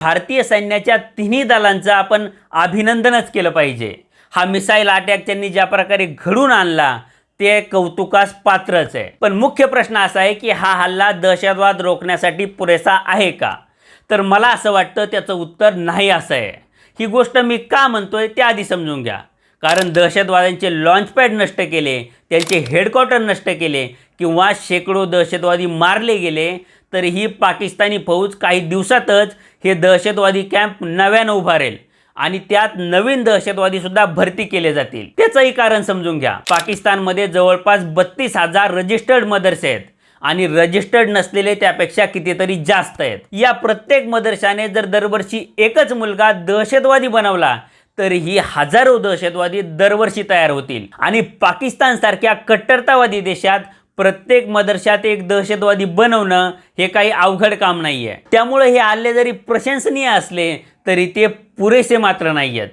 भारतीय सैन्याच्या तिन्ही दलांचं आपण अभिनंदनच केलं पाहिजे. हा मिसाईल अटॅक त्यांनी ज्या प्रकारे घडून आणला ते कौतुकास पात्रच आहे. पण मुख्य प्रश्न असा आहे की हा हल्ला दहशतवाद रोखण्यासाठी पुरेसा आहे का? तर मला असं वाटतं त्याचं उत्तर नाही असं आहे. ही गोष्ट मी का म्हणतोय त्या आधी समजून घ्या. कारण दहशतवाद्यांचे लॉन्चपॅड नष्ट केले त्यांचे हेडक्वार्टर नष्ट केले किंवा शेकडो दहशतवादी मारले गेले तर ही पाकिस्तानी फौज काही दिवसातच हे दहशतवादी कॅम्प नव्यानं उभारेल आणि त्यात नवीन दहशतवादीसुद्धा भरती केले जातील. त्याचंही कारण समजून घ्या. पाकिस्तानमध्ये जवळपास बत्तीस हजार रजिस्टर्ड मदरसे आहेत आणि रजिस्टर्ड नसलेले त्यापेक्षा कितीतरी जास्त आहेत. या प्रत्येक मदरशाने जर दरवर्षी एकच मुलगा दहशतवादी बनवला तर ही हजारो दहशतवादी दरवर्षी तयार होतील. आणि पाकिस्तानसारख्या कट्टरतावादी देशात प्रत्येक मदरशात एक दहशतवादी बनवणं हे काही अवघड काम नाही आहे त्यामुळे हे हल्ले जरी प्रशंसनीय असले तरी ते पुरेसे मात्र नाही आहेत